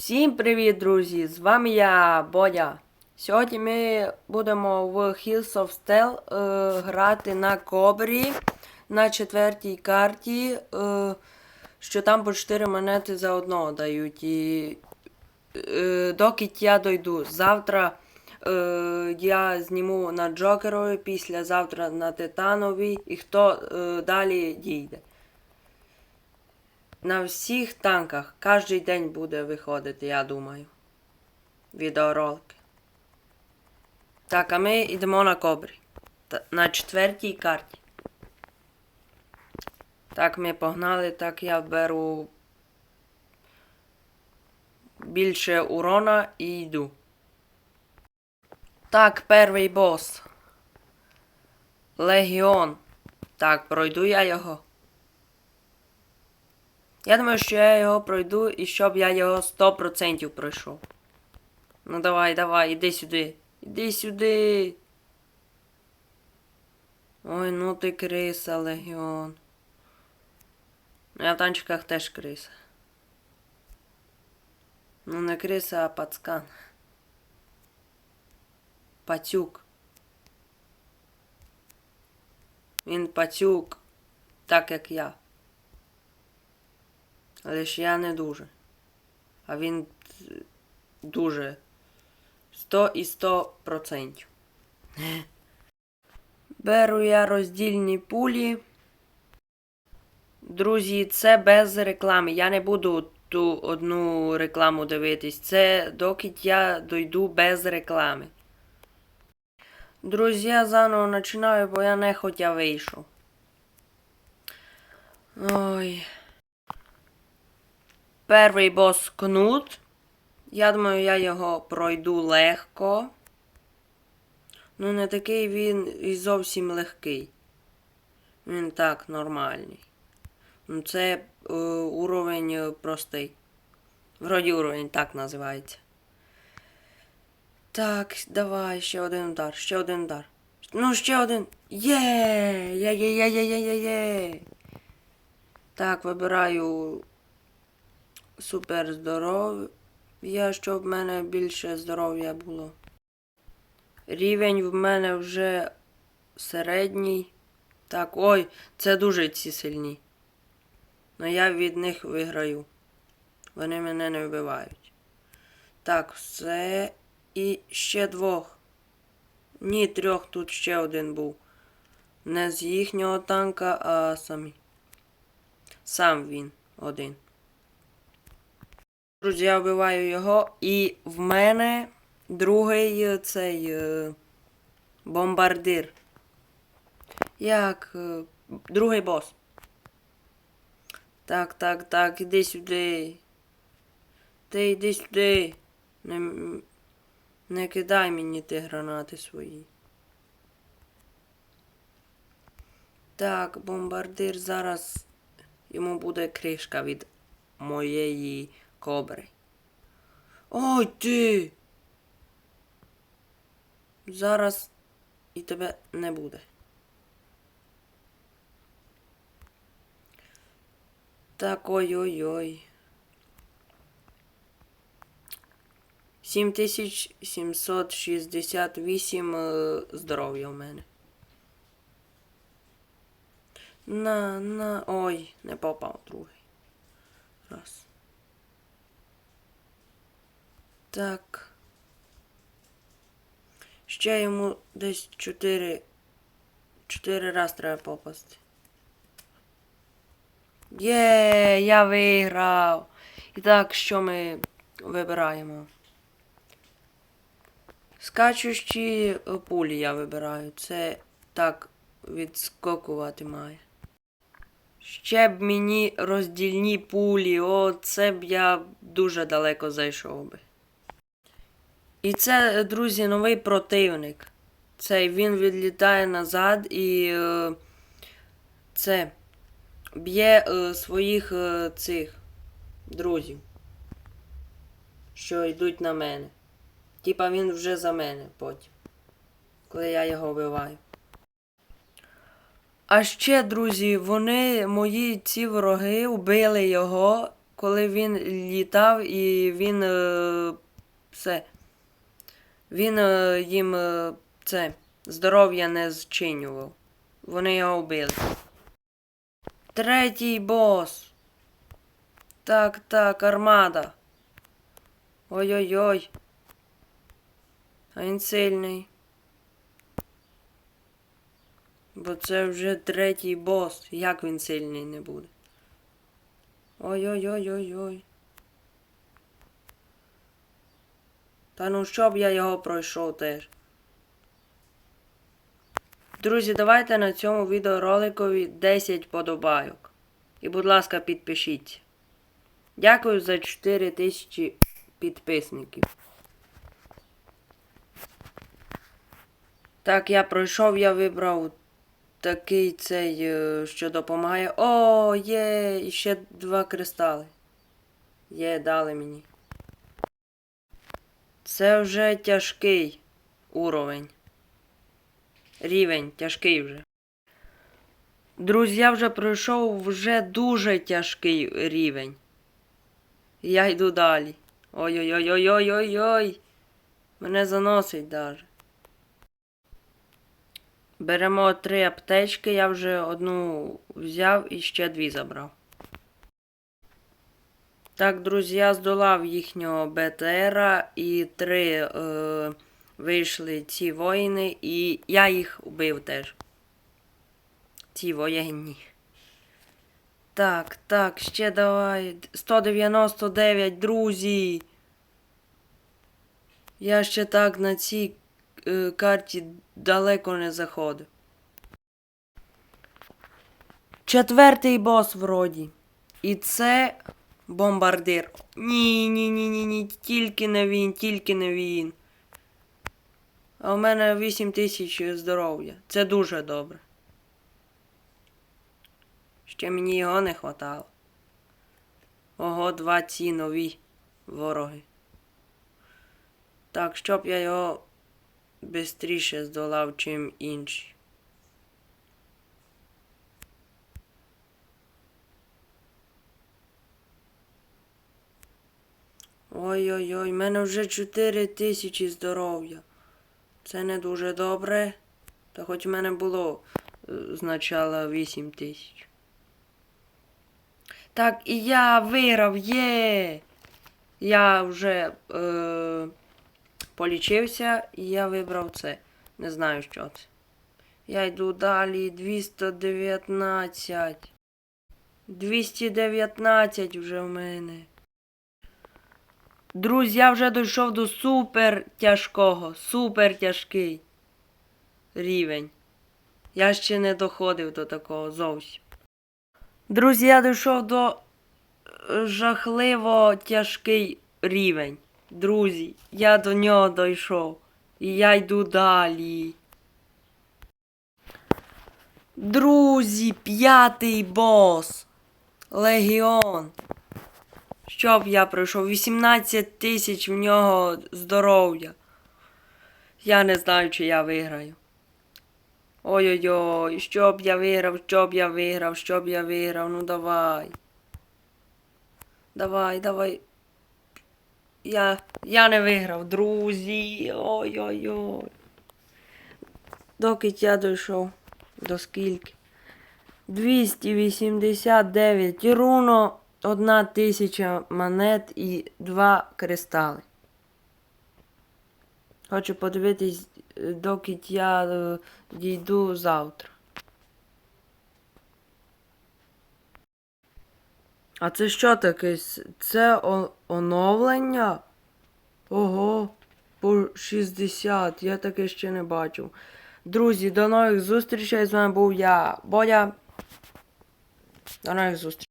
Всім привіт, друзі! З вами я, Бодя. Сьогодні ми будемо в Hills of Steel е, грати на кобрі на четвертій карті, е, що там по 4 монети за одного дають. І е, доки я дойду. Завтра е, я зніму на Джокерові, післязавтра на Титановій, і хто е, далі дійде. На всіх танках кожен день буде виходити, я думаю. Відеоролики. Так, а ми йдемо на кобрі. На четвертій карті. Так, ми погнали, так я беру більше урона і йду. Так, перший бос. Легіон. Так, пройду я його. Я думаю, що я його пройду і щоб я його 100% пройшов. Ну давай, давай, іди сюди. Іди сюди. Ой, ну ти криса, Легіон. Ну я в танчиках теж криса. Ну не криса, а пацкан. Пацюк. Він пацюк, так як я. Але ж я не дуже. А він дуже. 100 і 100 процентів. Беру я роздільні пулі. Друзі, це без реклами. Я не буду ту одну рекламу дивитись. Це доки я дойду без реклами. Друзі, я заново починаю, бо я не хотя вийшов. Ой. Перший бос кнут. Я думаю, я його пройду легко. Ну, не такий він і зовсім легкий. Він так нормальний. Ну, це е, уровень е, простий. Вроді уровень так називається. Так, давай, ще один удар, ще один удар. Ну, ще один. Є! Є, є, є, є, є, є, є. Так, вибираю супер здоров'я, щоб в мене більше здоров'я було. Рівень в мене вже середній. Так, ой, це дуже ці сильні. Но я від них виграю. Вони мене не вбивають. Так, все. І ще двох. Ні, трьох тут ще один був. Не з їхнього танка, а самі. Сам він один. Друзі, я вбиваю його, і в мене другий е, цей е, бомбардир. Як е, другий бос. Так, так, так, іди сюди. Ти йди сюди. Не, не кидай мені ті гранати свої. Так, бомбардир зараз йому буде кришка від моєї кобри. Ой ти! Зараз і тебе не буде. Так, ой-ой-ой. 7768 е, здоров'я в мене. На, на. Ой, не попав другий. Раз. Так. Ще йому десь 4. 4 раз треба попасти. Є, я виграв. І так, що ми вибираємо? Скачущі пулі я вибираю. Це так відскокувати має. Ще б мені роздільні пулі. О, це б я дуже далеко зайшов би. І це, друзі, новий противник. Цей він відлітає назад і е, це б'є е, своїх е, цих друзів, що йдуть на мене. Типа він вже за мене потім, коли я його вбиваю. А ще, друзі, вони, мої ці вороги, вбили його, коли він літав і він е, все. Він е, їм е, це здоров'я не зчинював. Вони його вбили. Третій бос. Так, так, армада. Ой-ой-ой. А він сильний. Бо це вже третій бос. Як він сильний не буде? Ой-ой-ой-ой-ой. Та ну щоб я його пройшов теж. Друзі, давайте на цьому відеороликові 10 подобайок. І, будь ласка, підпишіться. Дякую за 4000 підписників. Так, я пройшов, я вибрав такий цей, е, що допомагає. О, є! І ще два кристали. Є, дали мені. Це вже тяжкий уровень. Рівень тяжкий вже. Друзі, я вже пройшов вже дуже тяжкий рівень. Я йду далі. Ой-ой-ой-ой-ой-ой-ой. Мене заносить даже. Беремо три аптечки, я вже одну взяв і ще дві забрав. Так, друзі, я здолав їхнього БТРа і три е, вийшли ці воїни, і я їх убив теж. Ці воєнні. Так, так, ще давай. 199, друзі. Я ще так на цій е, карті далеко не заходив. Четвертий бос вроді. І це бомбардир. Ні, ні, ні, ні, ні, тільки не він, тільки не він. А у мене 8 тисяч здоров'я. Це дуже добре. Ще мені його не хватало. Ого, два ці нові вороги. Так, щоб я його бистріше здолав, чим інші. Ой-ой-ой, в мене вже 4 тисячі здоров'я. Це не дуже добре. Та хоч в мене було е, спочатку 8 тисяч. Так, і я виграв, є. Я вже е, полічився і я вибрав це. Не знаю, що це. Я йду далі. 219. 219 вже в мене. Друзі, я вже дійшов до супер тяжкого, супер тяжкий рівень. Я ще не доходив до такого зовсім. Друзі, я дійшов до е, жахливо тяжкий рівень. Друзі, я до нього дійшов. І я йду далі. Друзі, п'ятий бос. Легіон. Щоб я пройшов 18 тисяч в нього здоров'я. Я не знаю, чи я виграю. Ой-ой-ой, щоб я виграв, щоб я виграв, щоб я виграв, ну давай. Давай, давай. Я, я не виграв, друзі. Ой-ой-ой. Доки я дійшов. До скільки? 289 руно, одна тисяча монет і два кристали. Хочу подивитись, доки я е, дійду завтра. А це що таке? Це оновлення? Ого, по 60. Я таке ще не бачив. Друзі, до нових зустрічей. З вами був я, Бодя. До нових зустрічей.